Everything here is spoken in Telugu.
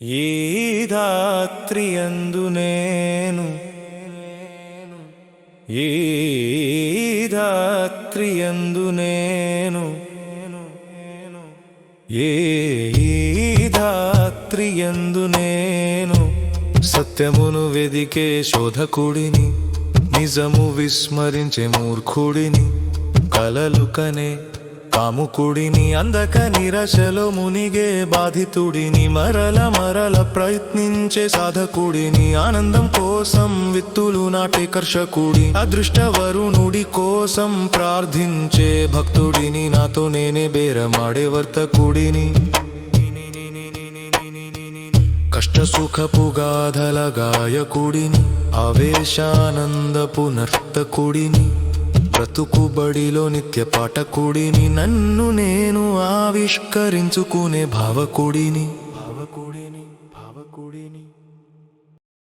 ఈ ధాత్రియందు నేను ఈ ధాత్రియందు నేను ఏ ఈ ధాత్రియందు నేను సత్యమును వెదికే శోధకుడిని నిజము విస్మరించే మూర్ఖుడిని కలలు కనే కాముకుడిని అందక నిరశలో మునిగే బాధితుడిని మరల మరల ప్రయత్నించే సాధకుడిని ఆనందం కోసం విత్తులు నాటే కర్షకుడి అదృష్ట వరుణుడి కోసం ప్రార్థించే భక్తుడిని నాతో నేనే బేరమాడే వర్తకుడిని. కష్ట సుఖపు గాథల గాయకుడిని ఆవేశానందపు నర్తకుడిని బ్రతుకుబడిలో నిత్య పాఠకుడిని నన్ను నేను ఆవిష్కరించుకునే భావకుడిని భావకుడిని భావకుడిని.